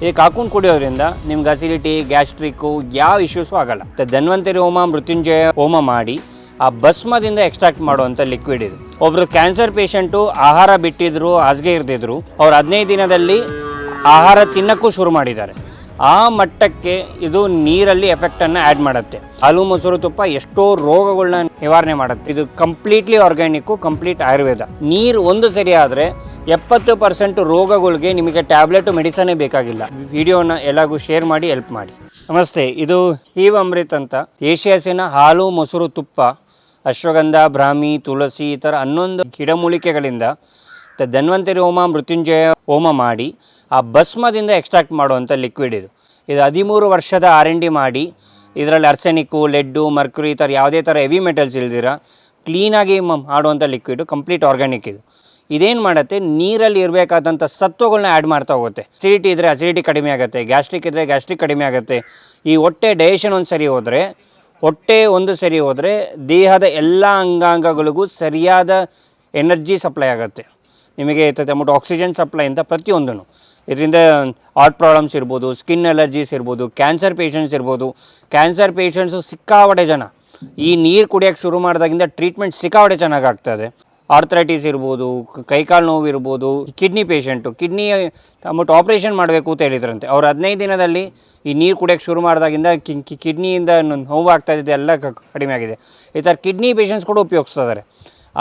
ಇದಕ್ಕೆ ಕಾಕೂನ್ ಕುಡಿಯೋದ್ರಿಂದ ನಿಮ್ಗೆ ಅಸಿಡಿಟಿ ಗ್ಯಾಸ್ಟ್ರಿಕ್ಕು ಯಾವ ಇಶ್ಯೂಸು ಆಗಲ್ಲ. ಮತ್ತೆ ಧನ್ವಂತರಿ ಹೋಮ, ಮೃತ್ಯುಂಜಯ ಹೋಮ ಮಾಡಿ ಆ ಭಸ್ಮದಿಂದ ಎಕ್ಸ್ಟ್ರಾಕ್ಟ್ ಮಾಡುವಂಥ ಲಿಕ್ವಿಡ್ ಇದು. ಒಬ್ರು ಕ್ಯಾನ್ಸರ್ ಪೇಷಂಟು ಆಹಾರ ಬಿಟ್ಟಿದ್ರು, ಹಾಸಿಗೆ ಇರ್ದಿದ್ರು, ಅವ್ರು ಹದಿನೈದು ದಿನದಲ್ಲಿ ಆಹಾರ ತಿನ್ನಕ್ಕೂ ಶುರು ಮಾಡಿದ್ದಾರೆ. ಆ ಮಟ್ಟಕ್ಕೆ ಇದು ನೀರಲ್ಲಿ ಎಫೆಕ್ಟನ್ನು ಆ್ಯಡ್ ಮಾಡುತ್ತೆ. ಹಾಲು, ಮೊಸರು, ತುಪ್ಪ ಎಷ್ಟೋ ರೋಗಗಳನ್ನ ನಿವಾರಣೆ ಮಾಡುತ್ತೆ. ಇದು ಕಂಪ್ಲೀಟ್ಲಿ ಆರ್ಗ್ಯಾನಿಕ್ಕು ಕಂಪ್ಲೀಟ್ ಆಯುರ್ವೇದ. ನೀರು ಒಂದು ಸರಿ ಆದರೆ ಎಪ್ಪತ್ತು ಪರ್ಸೆಂಟ್ ರೋಗಗಳಿಗೆ ನಿಮಗೆ ಟ್ಯಾಬ್ಲೆಟು ಮೆಡಿಸನೇ ಬೇಕಾಗಿಲ್ಲ. ವಿಡಿಯೋನ ಎಲ್ಲಗೂ ಶೇರ್ ಮಾಡಿ ಹೆಲ್ಪ್ ಮಾಡಿ. ನಮಸ್ತೆ, ಇದು ಹೀವ್ ಅಮೃತ್ ಅಂತ. ಏಷ್ಯಾಸಿನ ಹಾಲು, ಮೊಸರು, ತುಪ್ಪ, ಅಶ್ವಗಂಧ, ಬ್ರಾಹ್ಮಿ, ತುಳಸಿ ಈ ಥರ ಹನ್ನೊಂದು ಗಿಡಮೂಲಿಕೆಗಳಿಂದ ಧನ್ವಂತರಿ ಹೋಮ, ಮೃತ್ಯುಂಜಯ ಹೋಮ ಮಾಡಿ ಆ ಭಸ್ಮದಿಂದ ಎಕ್ಸ್ಟ್ರಾಕ್ಟ್ ಮಾಡುವಂಥ ಲಿಕ್ವಿಡ್ ಇದು. ಇದು ಹದಿಮೂರು ವರ್ಷದ ಆರ್ ಎನ್ ಡಿ ಮಾಡಿ, ಇದರಲ್ಲಿ ಅರ್ಸೆನಿಕ್ಕು ಲೆಡ್ಡು ಮರ್ಕ್ಯುರಿ ಈ ಥರ ಯಾವುದೇ ಥರ ಹೆವಿ ಮೆಟಲ್ಸ್ ಇಲ್ದಿರ ಕ್ಲೀನಾಗಿ ಮಾಡುವಂಥ ಲಿಕ್ವಿಡ್ ಕಂಪ್ಲೀಟ್ ಆರ್ಗ್ಯಾನಿಕ್ ಇದು. ಇದೇನು ಮಾಡುತ್ತೆ? ನೀರಲ್ಲಿ ಇರಬೇಕಾದಂಥ ಸತ್ವಗಳನ್ನ ಆ್ಯಡ್ ಮಾಡ್ತಾ ಹೋಗುತ್ತೆ. ಅಸಿಡಿಟಿ ಇದ್ದರೆ ಅಸಿಡಿಟಿ ಕಡಿಮೆ ಆಗುತ್ತೆ ಗ್ಯಾಸ್ಟ್ರಿಕ್ ಇದ್ದರೆ ಗ್ಯಾಸ್ಟ್ರಿಕ್ ಕಡಿಮೆ ಆಗುತ್ತೆ. ಈ ಹೊಟ್ಟೆ ಡೈಜೆಷನ್ ಒಂದು ಸರಿ ಹೋದರೆ, ಹೊಟ್ಟೆ ಒಂದು ಸರಿ ಹೋದರೆ ದೇಹದ ಎಲ್ಲ ಅಂಗಾಂಗಗಳಿಗೂ ಸರಿಯಾದ ಎನರ್ಜಿ ಸಪ್ಲೈ ಆಗುತ್ತೆ. ನಿಮಗೆ ಅಂದ್ಬಿಟ್ಟು ಆಕ್ಸಿಜನ್ ಸಪ್ಲೈ ಅಂತ ಪ್ರತಿಯೊಂದೂ ಇದರಿಂದ ಹಾರ್ಟ್ ಪ್ರಾಬ್ಲಮ್ಸ್ ಇರ್ಬೋದು ಸ್ಕಿನ್ ಅಲರ್ಜೀಸ್ ಇರ್ಬೋದು ಕ್ಯಾನ್ಸರ್ ಪೇಷಂಟ್ಸ್ ಇರ್ಬೋದು. ಕ್ಯಾನ್ಸರ್ ಪೇಷಂಟ್ಸು ಸಿಕ್ಕಾವಡೆ ಜನ, ಈ ನೀರು ಕುಡಿಯೋಕ್ಕೆ ಶುರು ಮಾಡಿದಾಗಿಂದ ಟ್ರೀಟ್ಮೆಂಟ್ ಸಿಕ್ಕಾವಡೆ ಚೆನ್ನಾಗಿ ಆಗ್ತದೆ. ಆರ್ಥರೈಟಿಸ್ ಇರ್ಬೋದು ಕೈಕಾಲು ನೋವು ಇರ್ಬೋದು kidney patient kidney amount operation ಮಾಡಬೇಕು ಅಂತ ಹೇಳಿದ್ರಂತೆ. ಅವ್ರು ಹದಿನೈದು ದಿನದಲ್ಲಿ ಈ ನೀರು ಕುಡಿಯೋಕ್ಕೆ ಶುರು ಮಾಡಿದಾಗಿಂದ ಕಿಡ್ನಿಯಿಂದ ನೋವು ಆಗ್ತಾ ಇದೆ ಎಲ್ಲ ಕಡಿಮೆ ಆಗಿದೆ. ಈ ಥರ ಕಿಡ್ನಿ ಪೇಷಂಟ್ಸ್ ಕೂಡ ಉಪಯೋಗಿಸ್ತಿದ್ದಾರೆ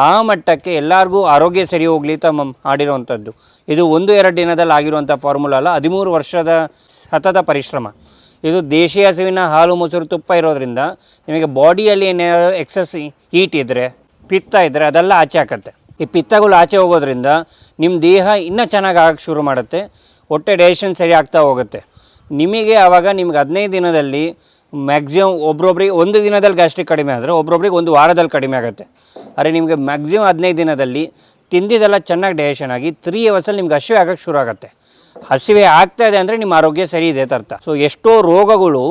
ಆ ಮಟ್ಟಕ್ಕೆ ಎಲ್ಲರಿಗೂ ಆರೋಗ್ಯ ಸರಿ ಹೋಗಲಿ ತಮ್ಮ ಮಾಡಿರೋವಂಥದ್ದು ಇದು ಒಂದು ಎರಡು ದಿನದಲ್ಲಿ ಆಗಿರುವಂಥ ಫಾರ್ಮುಲಾ ಅಲ್ಲ, ಹದಿಮೂರು ವರ್ಷದ ಸತತ ಪರಿಶ್ರಮ. ಇದು ದೇಶೀಯ ಹಸುವಿನ ಹಾಲು ಮೊಸರು ತುಪ್ಪ ಇರೋದ್ರಿಂದ ನಿಮಗೆ ಬಾಡಿಯಲ್ಲಿ ಏನಾದ್ರು ಎಕ್ಸಸ್ ಹೀಟ್ ಇದ್ದರೆ ಪಿತ್ತ ಇದ್ದರೆ ಅದೆಲ್ಲ ಆಚೆ ಹಾಕತ್ತೆ. ಈ ಪಿತ್ತಗಳು ಆಚೆ ಹೋಗೋದ್ರಿಂದ ನಿಮ್ಮ ದೇಹ ಇನ್ನೂ ಚೆನ್ನಾಗಿ ಆಗಕ್ಕೆ ಶುರು ಮಾಡುತ್ತೆ, ಹೊಟ್ಟೆ ಡೈಜೆಷನ್ ಸರಿ ಆಗ್ತಾ ಹೋಗುತ್ತೆ. ನಿಮಗೆ ಆವಾಗ ನಿಮ್ಗೆ ಹದಿನೈದು ದಿನದಲ್ಲಿ ಮ್ಯಾಕ್ಸಿಮಮ್ ಒಬ್ರೊಬ್ರಿಗೆ ಒಂದು ದಿನದಲ್ಲಿ ಗ್ಯಾಸ್ಟ್ರಿಕ್ ಕಡಿಮೆ ಆದರೆ ಒಬ್ರೊಬ್ರಿಗೆ ಒಂದು ವಾರದಲ್ಲಿ ಕಡಿಮೆ ಆಗುತ್ತೆ. ಆದರೆ ನಿಮಗೆ ಮ್ಯಾಕ್ಸಿಮಮ್ ಹದಿನೈದು ದಿನದಲ್ಲಿ ತಿಂದಿದ್ದೆಲ್ಲ ಚೆನ್ನಾಗಿ ಡೈಜೆಷನ್ ಆಗಿ ತ್ರೀ ಅವರ್ಸಲ್ಲಿ ನಿಮ್ಗೆ ಹಸಿವೆ ಆಗೋಕ್ಕೆ ಶುರು ಆಗುತ್ತೆ. ಹಸಿವೆ ಆಗ್ತಾ ಇದೆ ಅಂದರೆ ನಿಮ್ಮ ಆರೋಗ್ಯ ಸರಿ ಇದೆ ಅರ್ಥ. ಸೊ ಎಷ್ಟೋ ರೋಗಗಳು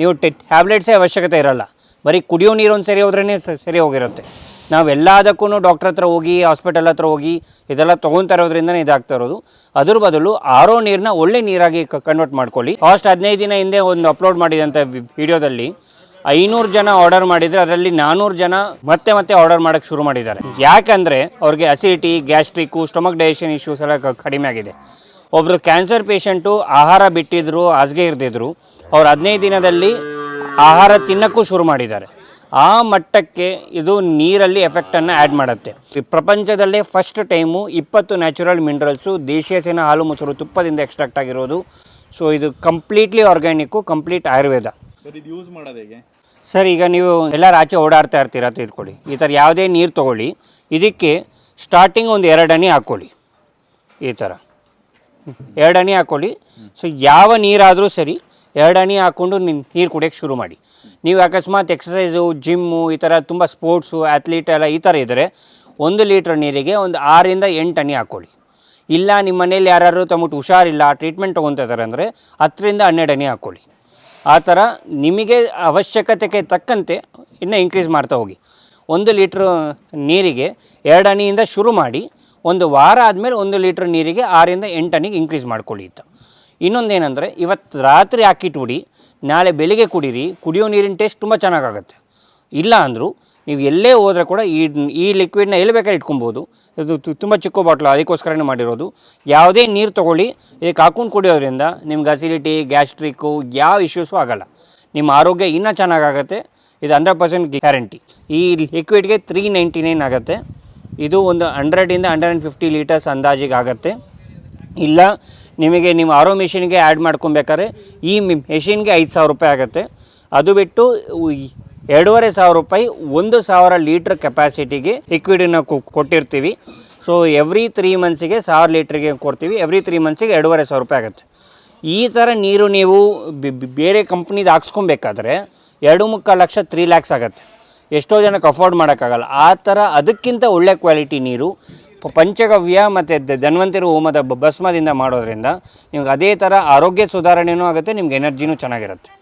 ನೀವು ಟೆ ಟ್ಯಾಬ್ಲೆಟ್ಸೇ ಅವಶ್ಯಕತೆ ಇರಲ್ಲ. ಬರೀ ಕುಡಿಯೋ ನೀರು ಒಂದು ಸರಿ ಹೋದ್ರೇ ಸರಿ ಹೋಗಿರುತ್ತೆ. ನಾವು ಎಲ್ಲದಕ್ಕೂ ಡಾಕ್ಟ್ರ್ ಹತ್ರ ಹೋಗಿ ಹಾಸ್ಪಿಟಲ್ ಹತ್ರ ಹೋಗಿ, ಇದೆಲ್ಲ ತೊಗೊತಾ ಇರೋದ್ರಿಂದನೇ ಇದಾಗ್ತಾ ಇರೋದು. ಅದ್ರ ಬದಲು ಆರೋ ನೀರನ್ನ ಒಳ್ಳೆ ನೀರಾಗಿ ಕನ್ವರ್ಟ್ ಮಾಡ್ಕೊಳ್ಳಿ. ಲಾಸ್ಟ್ ಹದಿನೈದು ದಿನ ಹಿಂದೆ ಒಂದು ಅಪ್ಲೋಡ್ ಮಾಡಿದಂಥ ವಿಡಿಯೋದಲ್ಲಿ ಐನೂರು ಜನ ಆರ್ಡರ್ ಮಾಡಿದರೆ ಅದರಲ್ಲಿ ನಾನ್ನೂರು ಜನ ಮತ್ತೆ ಮತ್ತೆ ಆರ್ಡರ್ ಮಾಡೋಕ್ಕೆ ಶುರು ಮಾಡಿದ್ದಾರೆ. ಯಾಕಂದರೆ ಅವ್ರಿಗೆ acidity gastric stomach digestion issues ಎಲ್ಲ ಕಡಿಮೆ ಆಗಿದೆ. ಒಬ್ಬರು ಕ್ಯಾನ್ಸರ್ ಪೇಷಂಟು ಆಹಾರ ಬಿಟ್ಟಿದ್ರು, ಹಾಸಿಗೆ ಇರ್ದಿದ್ರು, ಅವ್ರು ಹದಿನೈದು ದಿನದಲ್ಲಿ ಆಹಾರ ತಿನ್ನಕ್ಕೂ ಶುರು ಮಾಡಿದ್ದಾರೆ. ಆ ಮಟ್ಟಕ್ಕೆ ಇದು ನೀರಲ್ಲಿ ಎಫೆಕ್ಟನ್ನು ಆ್ಯಡ್ ಮಾಡುತ್ತೆ. ಈ ಪ್ರಪಂಚದಲ್ಲೇ ಫಸ್ಟ್ ಟೈಮು ಇಪ್ಪತ್ತು ನ್ಯಾಚುರಲ್ ಮಿನರಲ್ಸು ದೇಶೀಯಸಿನ ಹಾಲು ಮೊಸರು ತುಪ್ಪದಿಂದ ಎಕ್ಸ್ಟ್ರಾಕ್ಟ್ ಆಗಿರೋದು. ಸೊ ಇದು completely organic complete Ayurveda sir ಇದು ಯೂಸ್ ಮಾಡೋದು ಹೇಗೆ? ಸರ್ ಈಗ ನೀವು ಎಲ್ಲರ ಆಚೆ ಓಡಾಡ್ತಾ ಇರ್ತೀರಾ ತಿಳ್ಕೊಳ್ಳಿ ಈ ಥರ ಯಾವುದೇ ನೀರು ತೊಗೊಳ್ಳಿ. ಇದಕ್ಕೆ ಸ್ಟಾರ್ಟಿಂಗ್ ಒಂದು ಎರಡು ಹನಿ ಹಾಕ್ಕೊಳ್ಳಿ. ಈ ಥರ. ಎರಡು ಹನಿ ಹಾಕ್ಕೊಳ್ಳಿ. ಸೊ ಯಾವ ನೀರಾದರೂ ಸರಿ ಎರಡು ಅಣಿ ಹಾಕ್ಕೊಂಡು ನೀರು ಕುಡಿಯೋಕ್ಕೆ ಶುರು ಮಾಡಿ. ನೀವು ಅಕಸ್ಮಾತ್ ಎಕ್ಸಸೈಸು ಜಿಮ್ಮು ಈ ಥರ ತುಂಬ ಸ್ಪೋರ್ಟ್ಸು ಅಥ್ಲೀಟ್ ಎಲ್ಲ ಈ ಥರ ಇದ್ದರೆ ಒಂದು ಲೀಟ್ರ್ ನೀರಿಗೆ ಒಂದು ಆರಿಂದ ಎಂಟು ಹನಿ ಹಾಕ್ಕೊಳ್ಳಿ ಇಲ್ಲ ನಿಮ್ಮ ಮನೇಲಿ ಯಾರು ತಮ್ಮಟ್ಟು ಹುಷಾರಿಲ್ಲ ಟ್ರೀಟ್ಮೆಂಟ್ ತೊಗೊತಾ ಇದ್ದಾರೆ ಅಂದರೆ ಹತ್ತರಿಂದ ಹನ್ನೆರಡು ಹನಿ ಹಾಕ್ಕೊಳ್ಳಿ ಆ ಥರ ನಿಮಗೆ ಅವಶ್ಯಕತೆಗೆ ತಕ್ಕಂತೆ ಇನ್ನೂ ಇನ್ಕ್ರೀಸ್ ಮಾಡ್ತಾ ಹೋಗಿ. ಒಂದು ಲೀಟ್ರ್ ನೀರಿಗೆ ಎರಡು ಹನಿಯಿಂದ ಶುರು ಮಾಡಿ ಒಂದು ವಾರ ಆದಮೇಲೆ ಒಂದು ಲೀಟ್ರ್ ನೀರಿಗೆ ಆರಿಂದ ಎಂಟು ಹನಿಗೆ ಇನ್ಕ್ರೀಸ್ ಮಾಡ್ಕೊಳ್ಳಿ ಅಂತ. ಇನ್ನೊಂದೇನೆಂದರೆ ಇವತ್ತು ರಾತ್ರಿ ಹಾಕಿಟ್ಬಿಡಿ ನಾಳೆ ಬೆಳಿಗ್ಗೆ ಕುಡೀರಿ, ಕುಡಿಯೋ ನೀರಿನ ಟೇಸ್ಟ್ ತುಂಬ ಚೆನ್ನಾಗಾಗುತ್ತೆ. ಇಲ್ಲ ಅಂದರೂ ನೀವು ಎಲ್ಲೇ ಹೋದರೆ ಕೂಡ ಈ ಈ ಲಿಕ್ವಿಡ್ನ ಎಲ್ಲಿ ಬೇಕಾದ್ರೆ ಇಟ್ಕೊಬೋದು. ಇದು ತುಂಬ ಚಿಕ್ಕ ಬಾಟ್ಲು ಅದಕ್ಕೋಸ್ಕರನೇ ಮಾಡಿರೋದು. ಯಾವುದೇ ನೀರು ತೊಗೊಳ್ಳಿ, ಇದಕ್ಕೆ ಹಾಕೊಂಡು ಕುಡಿಯೋದ್ರಿಂದ ನಿಮ್ಗೆ ಅಸಿಡಿಟಿ ಗ್ಯಾಸ್ಟ್ರಿಕ್ಕು ಯಾವ ಇಶ್ಯೂಸು ಆಗೋಲ್ಲ. ನಿಮ್ಮ ಆರೋಗ್ಯ ಇನ್ನೂ ಚೆನ್ನಾಗಾಗತ್ತೆ. ಇದು ಹಂಡ್ರೆಡ್ ಪರ್ಸೆಂಟ್ ಗ್ಯಾರಂಟಿ ಈ ಲಿಕ್ವಿಡ್ಗೆ ತ್ರೀ ನೈಂಟಿ ನೈನ್ ಆಗುತ್ತೆ. ಇದು ಒಂದು ಹಂಡ್ರೆಡಿಂದ ಹಂಡ್ರೆಡ್ ಆ್ಯಂಡ್ ಫಿಫ್ಟಿ ಲೀಟರ್ಸ್ ಅಂದಾಜಿಗೆ ಆಗುತ್ತೆ ಇಲ್ಲ, ನಿಮಗೆ ನಿಮ್ಮ ಆರೋ ಮೆಷಿನ್ಗೆ ಆ್ಯಡ್ ಮಾಡ್ಕೊಬೇಕಾದ್ರೆ ಈ ಮೆಷಿನ್ಗೆ ಐದು ಸಾವಿರ ರೂಪಾಯಿ ಆಗುತ್ತೆ. ಅದು ಬಿಟ್ಟು ಎರಡೂವರೆ ಸಾವಿರ ರೂಪಾಯಿ ಒಂದು ಸಾವಿರ ಲೀಟ್ರ್ ಕೆಪಾಸಿಟಿಗೆ ಲಿಕ್ವಿಡನ್ನು ಕೊಟ್ಟಿರ್ತೀವಿ. ಸೊ ಎವ್ರಿ ತ್ರೀ ಮಂತ್ಸಿಗೆ ಸಾವಿರ ಲೀಟ್ರಿಗೆ ಕೊಡ್ತೀವಿ. ಎವ್ರಿ ತ್ರೀ ಮಂತ್ಸಿಗೆ ಎರಡೂವರೆ ಸಾವಿರ ರೂಪಾಯಿ ಆಗುತ್ತೆ. ಈ ಥರ ನೀರು ನೀವು ಬೇರೆ ಕಂಪ್ನಿದು ಹಾಕ್ಸ್ಕೊಬೇಕಾದ್ರೆ ಎರಡು ಮುಕ್ಕಾಲು ಲಕ್ಷ ತ್ರೀ ಲ್ಯಾಕ್ಸ್ ಆಗುತ್ತೆ. ಎಷ್ಟೋ ಜನಕ್ಕೆ ಅಫೋರ್ಡ್ ಮಾಡೋಕ್ಕಾಗಲ್ಲ. ಆ ಥರ ಅದಕ್ಕಿಂತ ಒಳ್ಳೆ ಕ್ವಾಲಿಟಿ ನೀರು ಪಂಚಗವ್ಯ ಮತ್ತು ಧನ್ವಂತರಿ ಹೋಮದ ಭಸ್ಮದಿಂದ ಮಾಡೋದ್ರಿಂದ ನಿಮ್ಗೆ ಅದೇ ಥರ ಆರೋಗ್ಯ ಸುಧಾರಣೆಯೂ ಆಗುತ್ತೆ, ನಿಮ್ಗೆ ಎನರ್ಜಿನೂ ಚೆನ್ನಾಗಿರುತ್ತೆ.